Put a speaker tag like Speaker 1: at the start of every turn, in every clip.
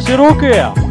Speaker 1: ваші руки.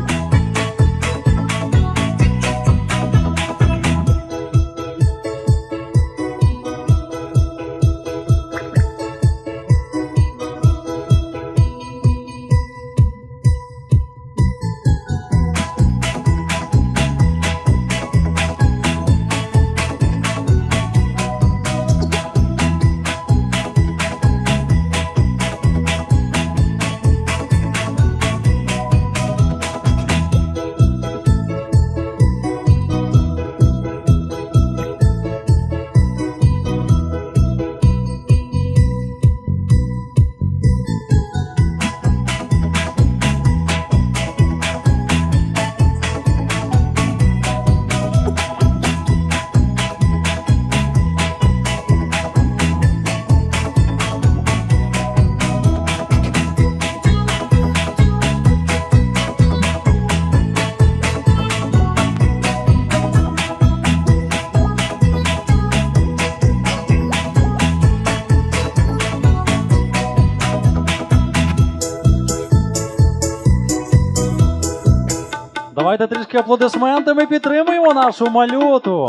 Speaker 1: Давайте трішки аплодисментами підтримуємо нашу малюту.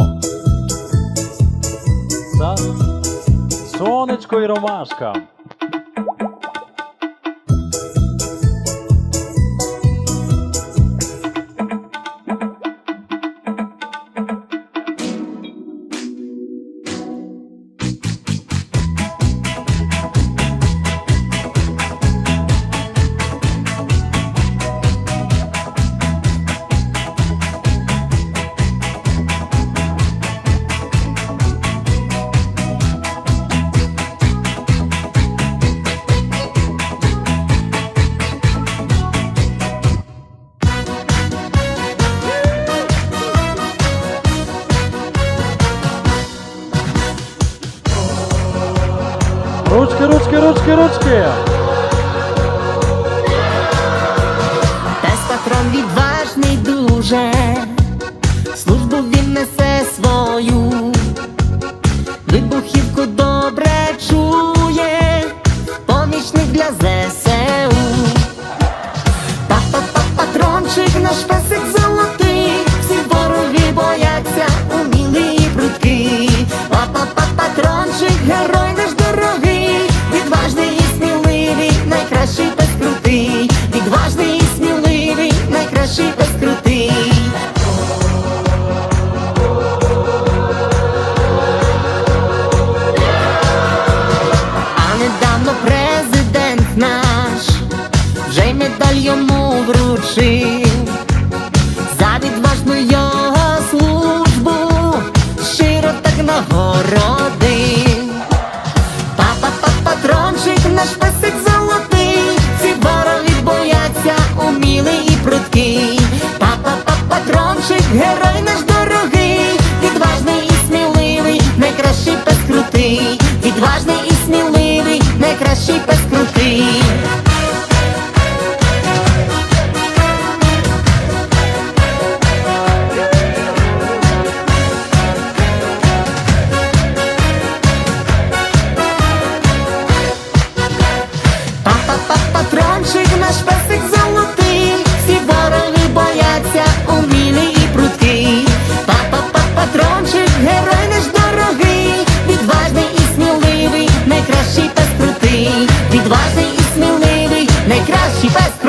Speaker 1: Сонечко і ромашка. Ручки, ручки, ручки, ручки.
Speaker 2: Патрон відважний дуже, службу він несе свою, вибухівку добре чує, помічник для ЗСУ. Па-па-па, патрончик, наш песик золотий, всі вороги бояться, умілий і прудкий. Па-па-па, патрончик, герой герой наш дорогий, відважний і сміливий, найкращий пес крутий, відважний і сміливий, найкращий пес Si.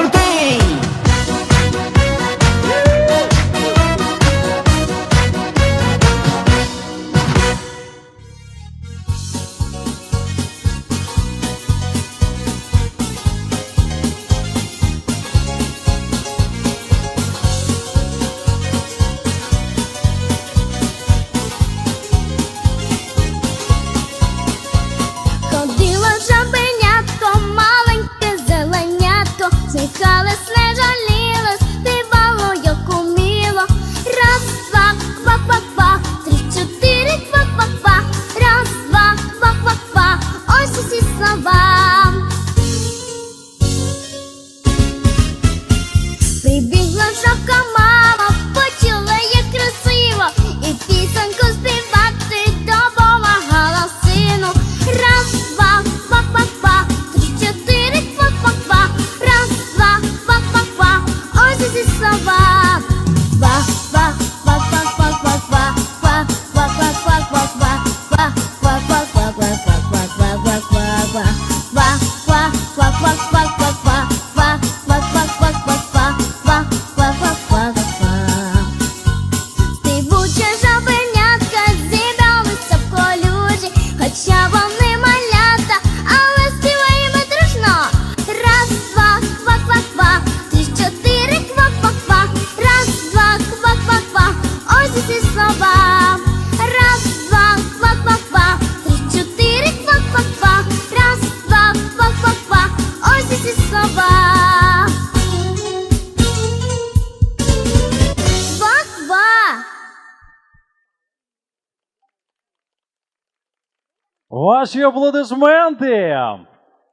Speaker 1: Ваші аплодисменти!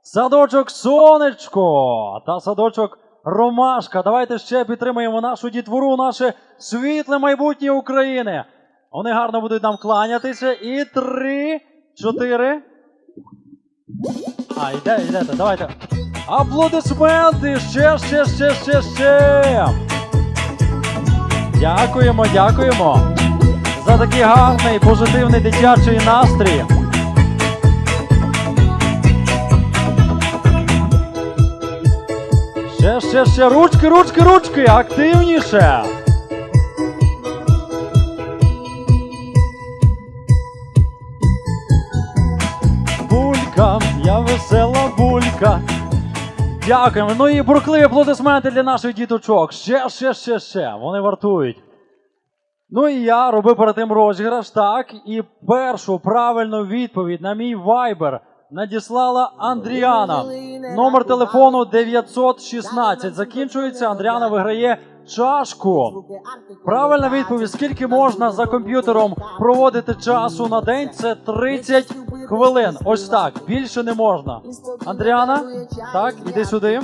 Speaker 1: Садочок Сонечко та садочок Ромашка. Давайте ще підтримаємо нашу дітвору, наше світле майбутнє України. Вони гарно будуть нам кланятися. І три, чотири. А, йде, йдете, давайте. Аплодисменти! Ще, ще, ще, ще, ще. Дякуємо, дякуємо за такий гарний позитивний дитячий настрій. Ще, ще, ще, ручки, ручки, ручки, активніше. Булька, я весела булька. Дякуємо. Ну і бурхливі аплодисменти для наших діточок. Ще, ще, ще, ще. Вони вартують. Ну і я робив перед тим розіграш, так. І першу правильну відповідь на мій вайбер надіслала Андріана. Номер телефону 916. Закінчується. Андріана виграє чашку. Правильна відповідь: скільки можна за комп'ютером проводити часу на день? Це 30 хвилин. Ось так. Більше не можна. Андріана, так, іди сюди.